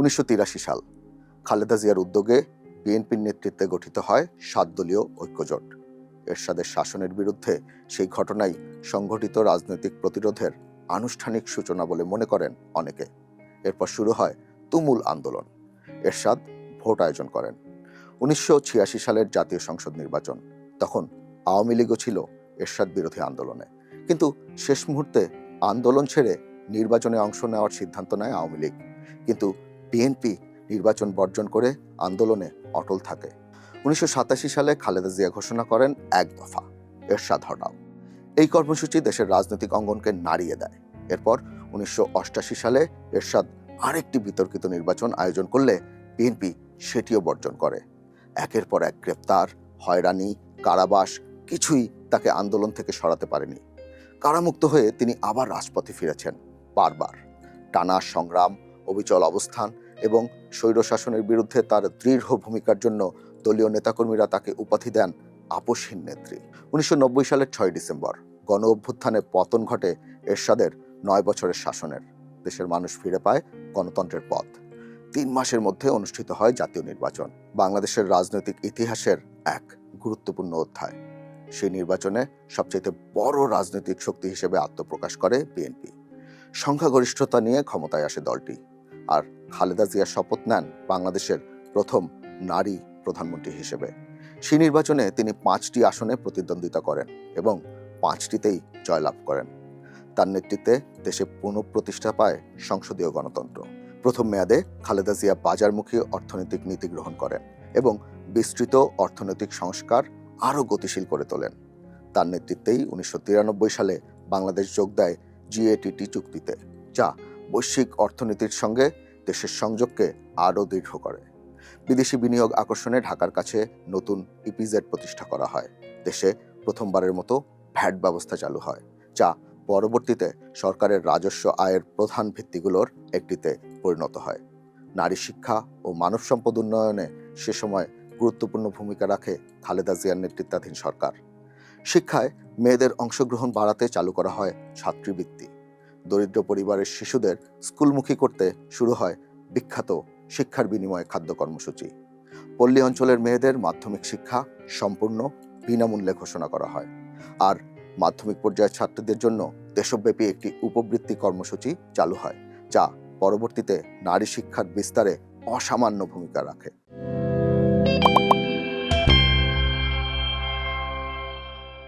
উনিশশো তিরাশি সাল খালেদা জিয়ার উদ্যোগে বিএনপির নেতৃত্বে গঠিত হয় সাত দলীয় ঐক্যজোট। এরশাদের শাসনের বিরুদ্ধে সেই ঘটনাই সংঘটিত রাজনৈতিক প্রতিরোধের আনুষ্ঠানিক সূচনা বলে মনে করেন অনেকে। এরপর শুরু হয় তুমুল আন্দোলন। এরশাদ ভোট আয়োজন করেন। উনিশশো ছিয়াশি সালের জাতীয় সংসদ নির্বাচন। তখন আওয়ামী লীগও ছিল এরশাদ বিরোধী আন্দোলনে। কিন্তু শেষ মুহূর্তে আন্দোলন ছেড়ে নির্বাচনে অংশ নেওয়ার সিদ্ধান্ত নেয় আওয়ামী লীগ। কিন্তু বিএনপি নির্বাচন বর্জন করে আন্দোলনে অটল থাকে। উনিশশো সাতাশি সালে খালেদা জিয়া ঘোষণা করেন, এক দফা, এরশাদ হটাও এই কর্মসূচি দেশের রাজনৈতিক অঙ্গনকে নাড়িয়ে দেয়। এরপর উনিশশো সালে এরশাদ আরেকটি বিতর্কিত নির্বাচন আয়োজন করলে বিএনপি সেটিও বর্জন করে। একের পর এক গ্রেপ্তার, হয়রানি, কারাবাস, কিছুই তাকে আন্দোলন থেকে সরাতে পারেনি। কারামুক্ত হয়ে তিনি আবার রাজপথে ফিরেছেন, বারবার। টানা সংগ্রাম অবিচল অবস্থান এবং স্বৈরশাসনের বিরুদ্ধে তার দৃঢ় ভূমিকার জন্য দলীয় নেতাকর্মীরা তাকে উপাধি দেন আপসহীন নেত্রী। উনিশশো নব্বই সালের ছয় ডিসেম্বর, গণ অভ্যুত্থানে পতন ঘটে এরশাদের নয় বছরের শাসনের। দেশের মানুষ ফিরে পায় গণতন্ত্রের পথ। তিন মাসের মধ্যে অনুষ্ঠিত হয় জাতীয় নির্বাচন। বাংলাদেশের রাজনৈতিক ইতিহাসের এক গুরুত্বপূর্ণ অধ্যায়। সেই নির্বাচনে সবচেয়ে বড় রাজনৈতিক শক্তি হিসেবে আত্মপ্রকাশ করে বিএনপি। সংখ্যাগরিষ্ঠতা নিয়ে ক্ষমতায় আসে দলটি। আর খালেদা জিয়া শপথ নেন বাংলাদেশের প্রথম নারী প্রধানমন্ত্রী হিসেবে। সেই নির্বাচনে তিনি পাঁচটি আসনে প্রতিদ্বন্দ্বিতা করেন এবং পাঁচটিতেই জয়লাভ করেন। তার নেতৃত্বে দেশে পুনঃপ্রতিষ্ঠা পায় সংসদীয় গণতন্ত্র। প্রথম মেয়াদে খালেদা জিয়া বাজারমুখী অর্থনৈতিক নীতি গ্রহণ করেন এবং বিস্তৃত অর্থনৈতিক সংস্কার আরও গতিশীল করে তোলেন। তার নেতৃত্বেই উনিশশো তিরানব্বই সালে বাংলাদেশ যোগ দেয় জিএটিটি চুক্তিতে, যা বৈশ্বিক অর্থনীতির সঙ্গে দেশের সংযোগকে আরও দৃঢ় করে। বিদেশি বিনিয়োগ আকর্ষণে ঢাকার কাছে নতুন ইপিজেড প্রতিষ্ঠা করা হয়। দেশে প্রথমবারের মতো ভ্যাট ব্যবস্থা চালু হয়, যা পরবর্তীতে সরকারের রাজস্ব আয়ের প্রধান ভিত্তিগুলোর একটিতে পরিণত হয়। নারী শিক্ষা ও মানব সম্পদ উন্নয়নে সে সময় গুরুত্বপূর্ণ ভূমিকা রাখে খালেদা জিয়ার নেতৃত্বাধীন সরকার। শিক্ষায় মেয়েদের অংশগ্রহণ বাড়াতে চালু করা হয় ছাত্রীবৃত্তি। দরিদ্র পরিবারের শিশুদের স্কুলমুখী করতে শুরু হয় বিখ্যাত শিক্ষার বিনিময়ে খাদ্য কর্মসূচি। পল্লী অঞ্চলের মেয়েদের মাধ্যমিক শিক্ষা সম্পূর্ণ বিনামূল্যে ঘোষণা করা হয়। আর মাধ্যমিক পর্যায়ের ছাত্রীদের জন্য দেশব্যাপী একটি উপবৃত্তি কর্মসূচি চালু হয়, যা পরবর্তীতে নারী শিক্ষার বিস্তারে অসামান্য ভূমিকা রাখে।